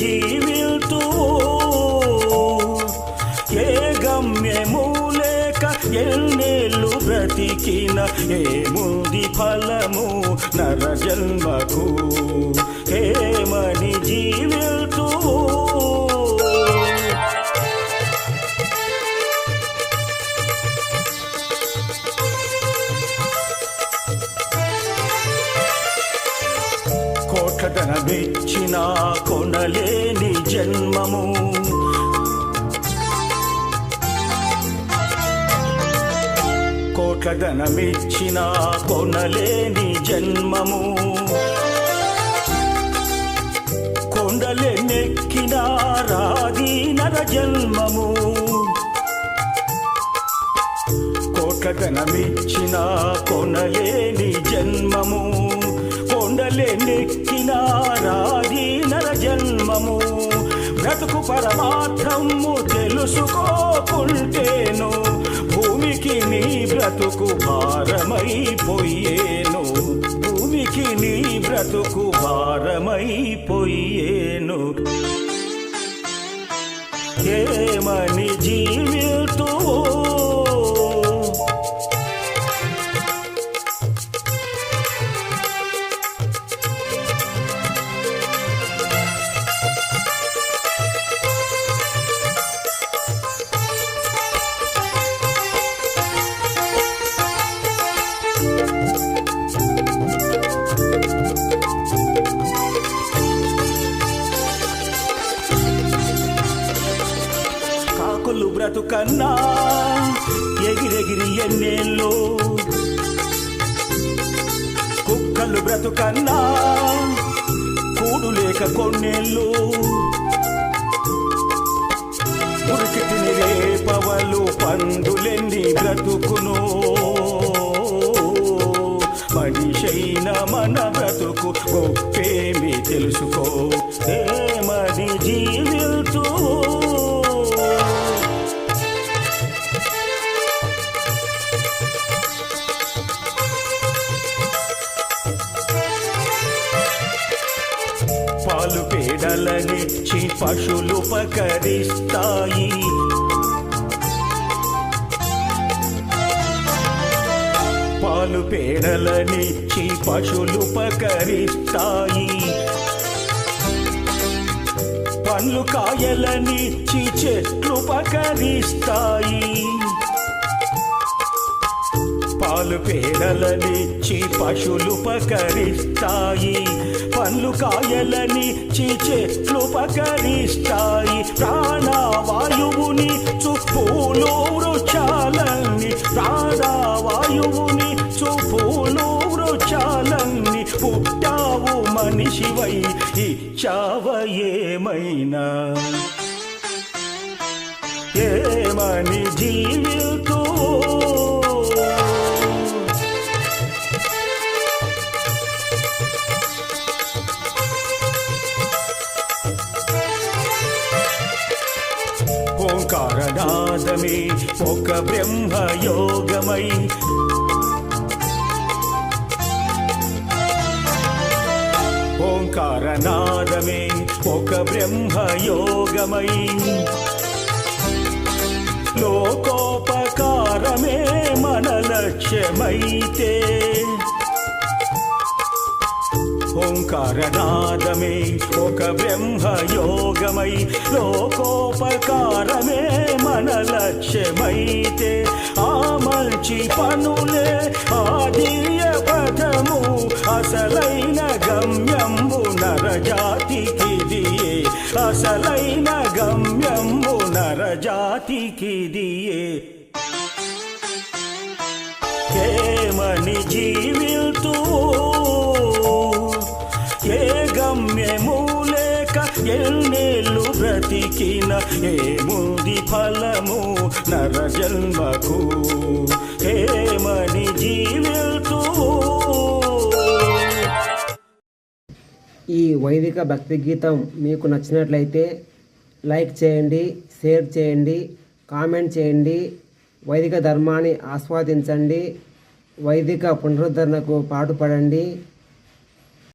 జీవిల్తూ ఏ గమ్యము లేక ఎన్నేళ్ళు బ్రతికిన ఏముంది ఫలము నర కోటధనమిచ్చిన కొనలేని జన్మము. కోటధనమిచ్చిన కొనలేని జన్మము. కొండలే నెక్కిన రాది నర జన్మము. కోటధనమిచ్చిన కొనలేని జన్మము. నెక్కిన రాది నర జన్మము బ్రతుకు పరమార్థము తెలుసుకోకుంటేను. భూమికి నీ బ్రతుకు భారమైపోయేను. భూమికి నీ బ్రతుకు భారమైపోయేను. ఏమని జీ కాకులు బ్రతుకన్నా ఎగిరెగిరి ఎన్నేళ్ళు కుక్కలు బ్రతుకన్నా కూడు లేక కొన్నేళ్ళు ఉరికి తిని రేపవలు పందులెన్ని బ్రతుకును. మనిషైన మన బ్రతుకు గొప్పేమి తెలుసుకో. పేడలనిచ్చి పశులు పకరిస్తాయి పాలు పేడలనిచ్చి పశులు పకరిస్తాయి పండ్లు కాయలనిచ్చి చెట్లు పకరిస్తాయి పాలు పేడలనిచ్చి పశులు పకరిస్తాయి. పండ్లు కాయలనిచ్చి చెట్లు పకరిస్తాయి. ప్రాణవాయువుని చుప్పులు వృక్షాలన్ని ప్రాణవాయువుని చుప్పులు వృక్షాలన్ని పుట్టావు మనిషివై ఇచ్చావ ఏమైనా ఏమని జీవితూ ఓంకారనాదమే ఒక బ్రహ్మ యోగమై ఓంకారనాదమే ఒక బ్రహ్మ యోగమై లోకోపకారమే మన లక్ష్యమైతే. ఓంకారనాదమే ఒక బ్రహ్మ యోగమై లోకోపకార లక్ష్యమైతే ఆ మంచి పనులే ఆదియ పదము. అసలైన గమ్యంబు నరజాతికి దియే అసలైన గమ్యంబు నరజాతికి దియే ఏమని జీవితూ ఏ గమ్యము ఎన్నేళ్ళు బ్రతికిన ఏముంది ఫలము నర జన్మకు ఏమని జీవితూ ఈ వైదిక భక్తి గీతం మీకు నచ్చినట్లయితే లైక్ చేయండి షేర్ చేయండి కామెంట్ చేయండి వైదిక ధర్మాన్ని ఆస్వాదించండి వైదిక పునరుద్ధరణకు పాటుపడండి.